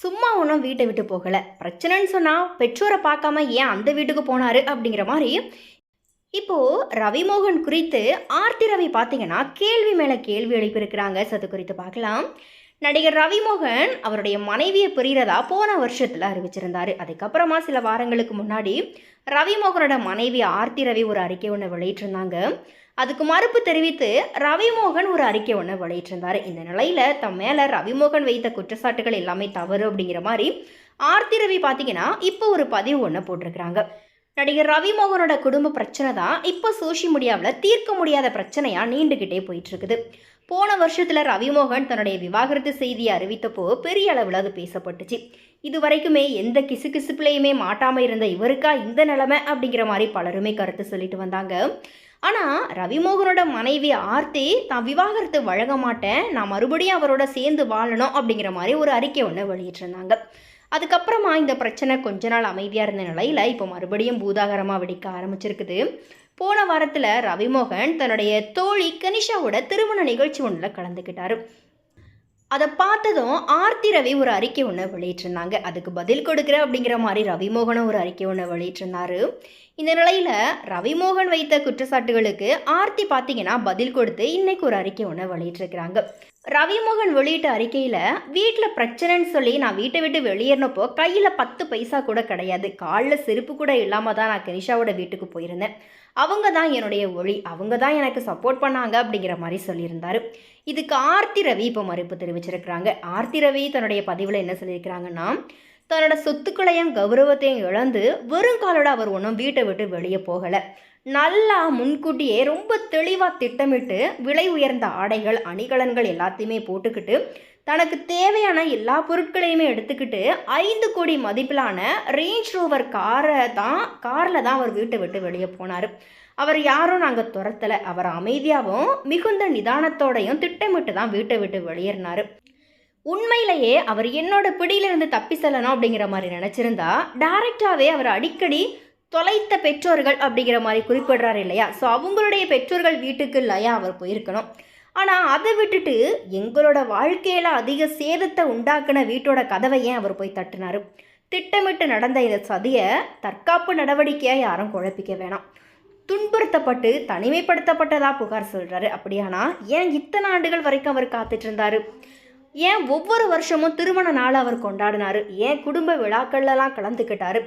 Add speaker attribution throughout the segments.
Speaker 1: சும்மா ஒன்றும் வீட்டை விட்டு போகலை. பிரச்சனைன்னு சொன்னால் பெற்றோரை பார்க்காம ஏன் அந்த வீட்டுக்கு போனாரு அப்படிங்கிற மாதிரி இப்போ ரவிமோகன் குறித்து ஆர்த்தி ரவி பார்த்தீங்கன்னா கேள்வி மேலே கேள்வி எழுப்பியிருக்கிறாங்க. so அது குறித்து பார்க்கலாம். நடிகர் ரவிமோகன் அவருடைய மனைவியை பிரிகிறதா போன வருஷத்தில் அறிவிச்சிருந்தார். அதுக்கப்புறமா சில வாரங்களுக்கு முன்னாடி ரவிமோகனோட மனைவி ஆர்த்தி ரவி ஒரு அறிக்கை ஒன்று வெளியிட்டிருந்தாங்க. அதுக்கு மறுப்பு தெரிவித்து ரவிமோகன் ஒரு அறிக்கை ஒன்று வெளியிட்டிருந்தார். இந்த நிலையில் தம் மேலே ரவிமோகன் வைத்த குற்றச்சாட்டுகள் எல்லாமே தவறு அப்படிங்கிற மாதிரி ஆர்த்தி ரவி பார்த்தீங்கன்னா இப்போ ஒரு பதிவு ஒன்று போட்டிருக்கிறாங்க. நடிகர் ரவிமோகனோட குடும்ப பிரச்சனை தான் இப்போ சோஷியல் மீடியாவில் தீர்க்க முடியாத பிரச்சனையாக நீண்டுகிட்டே போயிட்டு இருக்குது போன வருஷத்தில் ரவிமோகன் தன்னுடைய விவாகரத்து செய்தியை அறிவித்தப்போ பெரிய அளவில் அது பேசப்பட்டுச்சு. இது வரைக்குமே எந்த கிசுகிசுப்புலையுமே மாட்டாமல் இருந்த இவருக்கா இந்த நிலைமை அப்படிங்கிற மாதிரி பலருமே கருத்து சொல்லிட்டு வந்தாங்க. ஆனால் ரவிமோகனோட மனைவி ஆர்த்தி தான் விவாகரத்து வழங்க மாட்டேன். நான் மறுபடியும் அவரோட சேர்ந்து வாழணும் அப்படிங்கிற மாதிரி ஒரு அறிக்கை ஒன்று வெளியிட்டிருந்தாங்க. அதுக்கப்புறமா இந்த பிரச்சனை கொஞ்ச நாள் அமைதியாக இருந்த நிலையில் இப்போ மறுபடியும் பூதாகரமாக வெடிக்க ஆரம்பிச்சிருக்குது. போன வாரத்தில் ரவிமோகன் தன்னுடைய தோழி கனிஷாவோட திருமண நிகழ்ச்சி ஒன்றில் கலந்துக்கிட்டார். அதை பார்த்ததும் ஆர்த்தி ரவி ஒரு அறிக்கை ஒன்று வெளியிட்டிருந்தாங்க. அதுக்கு பதில் கொடுக்குற அப்படிங்கிற மாதிரி ரவிமோகனும் ஒரு அறிக்கை ஒன்று வெளியிட்டிருந்தாரு. இந்த நிலையில் ரவிமோகன் வைத்த குற்றச்சாட்டுகளுக்கு ஆர்த்தி பார்த்தீங்கன்னா பதில் கொடுத்து இன்னைக்கு ஒரு அறிக்கை ஒன்று வெளியிட்டிருக்கிறாங்க. ரவிமோகன் வெளியிட்ட அறிக்கையில் வீட்டில் பிரச்சனைன்னு சொல்லி நான் வீட்டை விட்டு வெளியேறினப்போ கையில் பத்து பைசா கூட கிடையாது. காலில் செருப்பு கூட இல்லாமல் தான் நான் கனிஷாவோட வீட்டுக்கு போயிருந்தேன். அவங்க தான் என்னுடைய ஒளி. அவங்க தான் எனக்கு சப்போர்ட் பண்ணாங்க அப்படிங்கிற மாதிரி சொல்லியிருந்தாரு. இதுக்கு ஆர்த்தி ரவி இப்போ மறுப்பு தெரிவிச்சிருக்கிறாங்க. ஆர்த்தி ரவி தன்னுடைய பதிவில் என்ன சொல்லியிருக்கிறாங்கன்னா தன்னோட சொத்துக்களையும் கௌரவத்தையும் இழந்து வெறுங்காலோட அவர் ஒன்றும் வீட்டை விட்டு வெளியே போகலை. நல்லா முன்கூட்டியே ரொம்ப தெளிவாக திட்டமிட்டு விலை உயர்ந்த ஆடைகள் அணிகலன்கள் எல்லாத்தையுமே போட்டுக்கிட்டு தனக்கு தேவையான எல்லா பொருட்களையுமே எடுத்துக்கிட்டு ஐந்து கோடி மதிப்பிலான ரேஞ்ச் ரோவர் காரை தான் காரில் தான் அவர் வீட்டை விட்டு வெளியே போனார். அவர் யாரும் நாங்கள் துரத்தலை. அவர் அமைதியாகவும் மிகுந்த நிதானத்தோடையும் திட்டமிட்டு தான் வீட்டை விட்டு வெளியேறினார். உண்மையிலேயே அவர் என்னோட பிடியிலிருந்து தப்பி செல்லணும் அப்படிங்கிற மாதிரி நினச்சிருந்தா டைரெக்டாகவே அவர் அடிக்கடி தொலைத்த பெற்றோர்கள் அப்படிங்கிற மாதிரி குறிப்பிடுறாரு இல்லையா? ஸோ அவங்களுடைய பெற்றோர்கள் வீட்டுக்கு இல்லையா அவர் போயிருக்கணும். ஆனால் அதை விட்டுட்டு எங்களோட வாழ்க்கையில் அதிக சேதத்தை உண்டாக்குன வீட்டோட கதவை ஏன் அவர் போய் தட்டினாரு? திட்டமிட்டு நடந்த இந்த சதியை தற்காப்பு நடவடிக்கையாக யாரும் குழப்பிக்க வேணாம். துன்புறுத்தப்பட்டு தனிமைப்படுத்தப்பட்டதாக புகார் சொல்கிறாரு அப்படியானா ஏன் இத்தனை ஆண்டுகள் வரைக்கும் அவர் காத்துட்டு இருந்தார்? ஏன் ஒவ்வொரு வருஷமும் திருமண நாள் அவர் கொண்டாடினாரு? ஏன் குடும்ப விழாக்கள்லாம் கலந்துக்கிட்டாரு?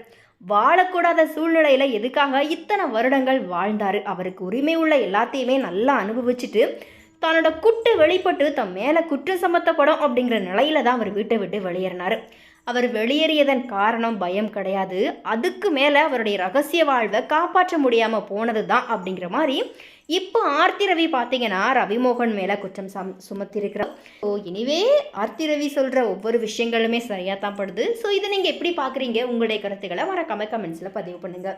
Speaker 1: வாழக்கூடாத சூழ்நிலையில் எதுக்காக இத்தனை வருடங்கள் வாழ்ந்தார்? அவருக்கு உரிமை உள்ள எல்லாத்தையுமே நல்லா அனுபவிச்சுட்டு தன்னோட குட்டு வெளிப்பட்டு தன் மேலே குற்றம் சமத்தப்படும் அப்படிங்கிற நிலையில தான் அவர் வீட்டை விட்டு வெளியேறினார். அவர் வெளியேறியதன் காரணம் பயம் கிடையாது. அதுக்கு மேலே அவருடைய ரகசிய வாழ்வை காப்பாற்ற முடியாமல் போனது தான் அப்படிங்கிற மாதிரி இப்போ ஆர்த்தி ரவி பார்த்தீங்கன்னா ரவிமோகன் மேலே குற்றம் சம் சுமத்திருக்கிறார். ஸோ இனிவே ஆர்த்தி ரவி சொல்கிற ஒவ்வொரு விஷயங்களுமே சரியாக தான் படுது. ஸோ இதை நீங்கள் எப்படி பார்க்குறீங்க? உங்களுடைய கருத்துக்களை மறக்காம கமெண்ட்ஸில் பதிவு பண்ணுங்கள்